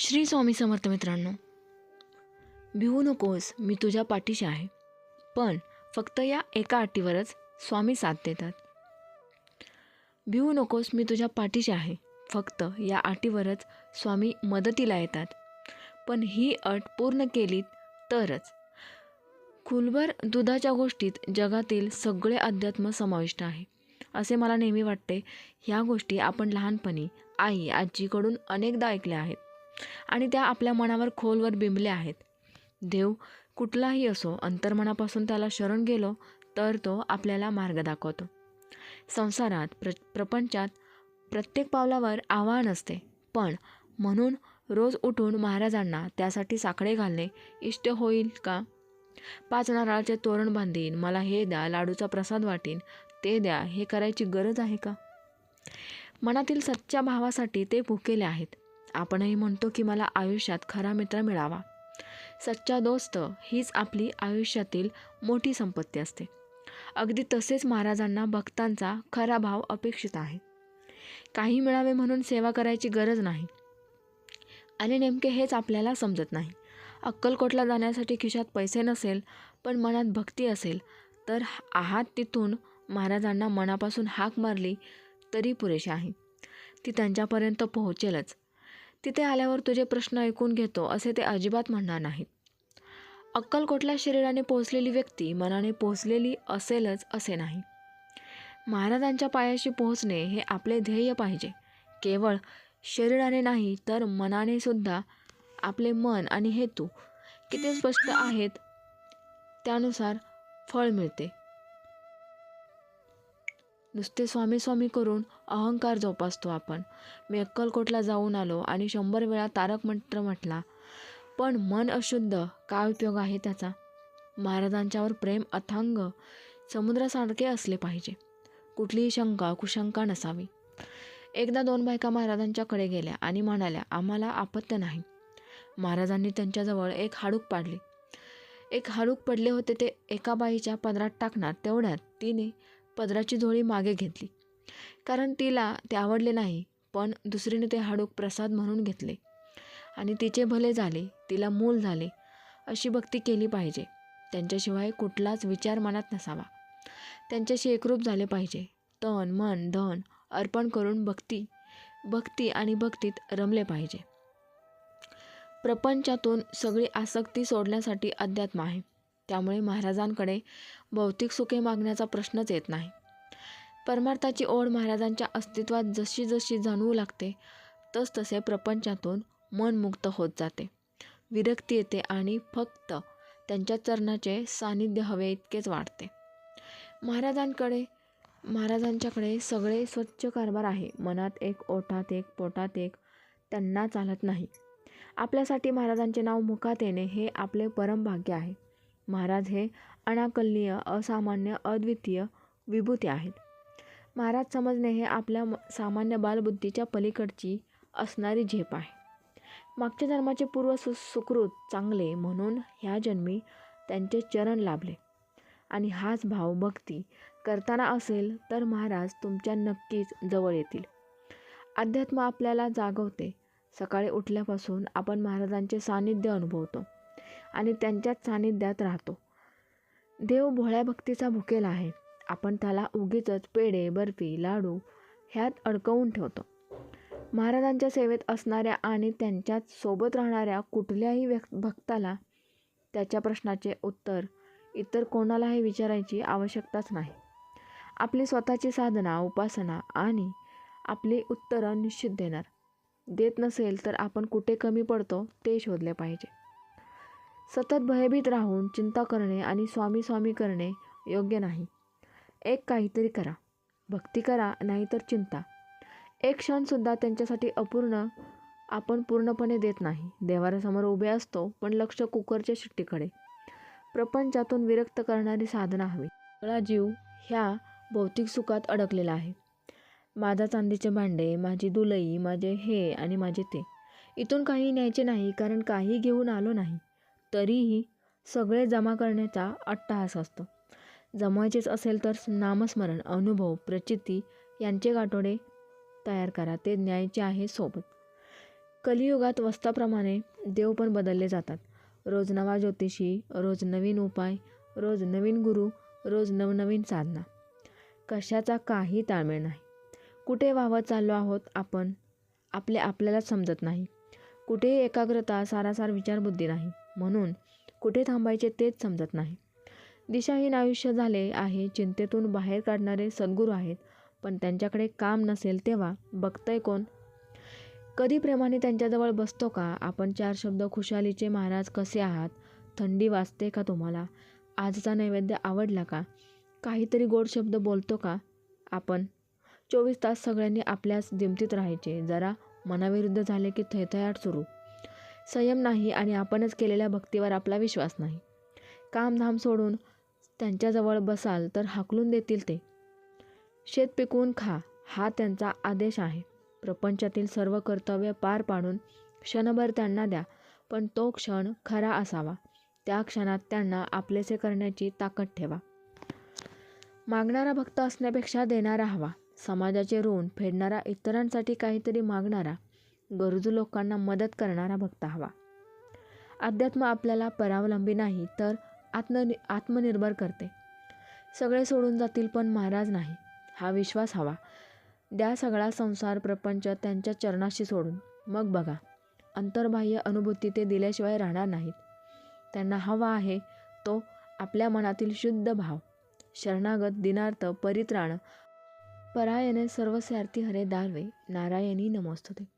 श्री स्वामी समर्थ मित्रांनो भिवू नकोस मी तुझ्या पाठीशी आहे. पण फक्त या एका अटीवरच स्वामी साथ देतात. भिवू नकोस मी तुझ्या पाठीशी आहे. फक्त या अटीवरच स्वामी मदतीला येतात. पण ही अट पूर्ण केली तरच. खुलभर दुधाच्या गोष्टीत जगातील सगळे अध्यात्म समाविष्ट आहे. असे मला नेहमी वाटते ह्या गोष्टी आपण लहानपणी आई आजीकडून अनेकदा ऐकल्या आहेत. आणि त्या आपल्या मनावर खोलवर बिंबल्या आहेत. देव कुठलाही असो अंतर्मनापासून त्याला शरण गेलो तर तो आपल्याला मार्ग दाखवतो. संसारात प्र प्रपंचात प्रत्येक पावलावर आव्हान असते. पण म्हणून रोज उठून महाराजांना त्यासाठी साखळे घालणे इष्ट होईल का? पाच नारळाचे तोरण बांधीन मला हे द्या लाडूचा प्रसाद वाटीन ते द्या हे करायची गरज आहे का? मनातील सच्च्या भावासाठी ते भुकेले आहेत. आपणही म्हणतो की मला आयुष्यात खरा मित्र मिळावा. सच्चा दोस्त हीच आपली आयुष्यातील मोठी संपत्ती असते. अगदी तसेच महाराजांना भक्तांचा खरा भाव अपेक्षित आहे. काही मिळावे म्हणून सेवा करायची गरज नाही. आणि नेमके हेच आपल्याला समजत नाही. अक्कलकोटला जाण्यासाठी खिशात पैसे नसेल पण मनात भक्ती असेल तर आहात तिथून महाराजांना मनापासून हाक मारली तरी पुरेशी आहे. ती त्यांच्यापर्यंत पोहोचेलच. तिथे आल्यावर तुझे प्रश्न ऐकून घेतो असे ते अजिबात म्हणणार नाहीत. अक्कलकोटला शरीराने पोहोचलेली व्यक्ती मनाने पोहोचलेली असेलच असे नाही. महाराजांच्या पायाशी पोहोचणे हे आपले ध्येय पाहिजे. केवळ शरीराने नाही तर मनाने सुद्धा आपले मन आणि हेतू किती स्पष्ट आहेत त्यानुसार फळ मिळते. नुसते स्वामी स्वामी करून अहंकार जोपासतो आपण. मी अक्कलकोटला जाऊन आलो आणि शंभर वेळा तारक मंत्र म्हटला पण मन अशुद्ध काय उपयोग आहे त्याचा? महाराजांच्यावर प्रेम अथांग समुद्रासारखे असले पाहिजे. कुठलीही शंका कुशंका नसावी. एकदा दोन बायका महाराजांच्याकडे गेल्या आणि म्हणाल्या आम्हाला आपत्य नाही. महाराजांनी त्यांच्याजवळ एक हाडूक पाडले. एक हाडूक पडले होते ते एका बाईच्या पदरात टाकणार तेवढ्यात तिने पदराची झोळी मागे घेतली. कारण तिला ते आवडले नाही पण दुसरीने ते हाडूक प्रसाद म्हणून घेतले. आणि तिचे भले झाले तिला मूल झाले अशी भक्ती केली पाहिजे. त्यांच्याशिवाय कुठलाच विचार मनात नसावा. त्यांच्याशी एकरूप झाले पाहिजे. तन मन धन अर्पण करून भक्ती भक्ती आणि भक्तीत रमले पाहिजे. प्रपंचातून सगळी आसक्ती सोडण्यासाठी अध्यात्म आहे. त्यामुळे महाराजांकडे भौतिक सुखे मागण्याचा प्रश्नच येत नाही. परमार्थाची ओढ महाराजांच्या अस्तित्वात जशी जशी जाणवू लागते तसतसे प्रपंचातून मन मुक्त होत जाते. विरक्ती येते आणि फक्त त्यांच्या चरणाचे सानिध्य हवे इतकेच वाढते. महाराजांकडे महाराजांच्याकडे सगळे स्वच्छ कारभार आहे. मनात एक ओठात एक पोटात एक त्यांना चालत नाही. आपल्यासाठी महाराजांचे नाव मुखात येणे हे आपले परमभाग्य आहे. महाराज हे अनाकलनीय असामान्य अद्वितीय विभूती आहेत. महाराज समजणे हे आपल्या सामान्य बालबुद्धीच्या पलीकडची असणारी झेप आहे. मागच्या जन्माचे पूर्व सु सुकृत चांगले म्हणून ह्या जन्मी त्यांचे चरण लाभले. आणि हाच भाव भक्ती करताना असेल तर महाराज तुमच्या नक्कीच जवळ येतील. अध्यात्म आपल्याला जागवते. सकाळी उठल्यापासून आपण महाराजांचे सानिध्य अनुभवतो. आणि त्यांच्याच सानिध्यात राहतो. देव भोळ्या भक्तीचा भुकेला आहे. आपण त्याला उगीच पेढे बर्फी लाडू ह्यात अडकवून ठेवतो. महाराजांच्या सेवेत असणाऱ्या आणि त्यांच्यात सोबत राहणाऱ्या कुठल्याही व्यक् भक्ताला त्याच्या प्रश्नाचे उत्तर इतर कोणालाही विचारायची आवश्यकताच नाही. आपली स्वतःची साधना उपासना आणि आपली उत्तरं निश्चित देणार. देत नसेल तर आपण कुठे कमी पडतो ते शोधले पाहिजे. सतत भयभीत राहून चिंता करणे आणि स्वामी स्वामी करणे योग्य नाही. एक काहीतरी करा. भक्ती करा नाहीतर चिंता. एक क्षणसुद्धा त्यांच्यासाठी अपूर्ण आपण पूर्णपणे देत नाही. देवाऱ्यासमोर उभे असतो पण लक्ष कुकरच्या शिट्टीकडे. प्रपंचातून विरक्त करणारी साधना हवी. सगळा जीव ह्या भौतिक सुखात अडकलेला आहे. माझा चांदीचे भांडे माझी दुलई माझे हे आणि माझे ते. इथून काही न्यायचे नाही कारण काही घेऊन आलो नाही. तरीही सगळे जमा करण्याचा अट्टहास असतो. जमवायचेच असेल तर नामस्मरण अनुभव प्रचिती यांचे गाठोडे तयार करा. ते न्यायचे आहे सोबत. कलियुगात वस्ताप्रमाणे देव पण बदलले जातात. रोज नवा ज्योतिषी रोज नवीन उपाय रोज नवीन गुरु रोज नवनवीन साधना. कशाचा काही ताळमेळ नाही. कुठे वाहत चाललो आहोत आपण आपले आपल्यालाच समजत नाही. कुठेही एकाग्रता सारासार विचारबुद्धी नाही. म्हणून कुठे थांबायचे तेच समजत नाही. दिशाहीन आयुष्य झाले आहे चिंतेतून बाहेर काढणारे सद्गुरू आहेत पण त्यांच्याकडे काम नसेल तेव्हा बघतंय कोण? कधी प्रेमाने त्यांच्याजवळ बसतो का? आपण चार शब्द खुशालीचे महाराज कसे आहात? थंडी वाजते का तुम्हाला? आजचा नैवेद्य आवडला का? काहीतरी गोड शब्द बोलतो का? आपण चोवीस तास सगळ्यांनी आपल्याच दिमतीत राहायचे. जरा मनाविरुद्ध झाले की थैथयाट सुरू. संयम नाही आणि आपणच केलेल्या भक्तीवर आपला विश्वास नाही. कामधाम सोडून त्यांच्याजवळ बसाल तर हाकलून देतील ते. शेत पिकवून खा हा त्यांचा आदेश आहे. प्रपंचातील सर्व कर्तव्य पार पाडून क्षणभर त्यांना द्या पण तो क्षण खरा असावा. त्या क्षणात त्यांना आपलेसे करण्याची ताकद ठेवा. मागणारा भक्त असण्यापेक्षा देणारा हवा. समाजाचे ऋण फेडणारा इतरांसाठी काहीतरी मागणारा गरजू लोकांना मदत करणारा भक्त हवा. अध्यात्म आपल्याला परावलंबी नाही तर आत्म आत्मनिर्भर करते. सगळे सोडून जातील पण महाराज नाही हा विश्वास हवा. द्या सगळा संसार प्रपंच त्यांच्या चरणाशी सोडून. मग बघा अंतर्बाह्य अनुभूती ते दिल्याशिवाय राहणार नाहीत. त्यांना हवा आहे तो आपल्या मनातील शुद्ध भाव शरणागत दिनार्थ परित्राण परायणे सर्वस्यार्थी हरे दार्वे नारायणी नमोस्तुते.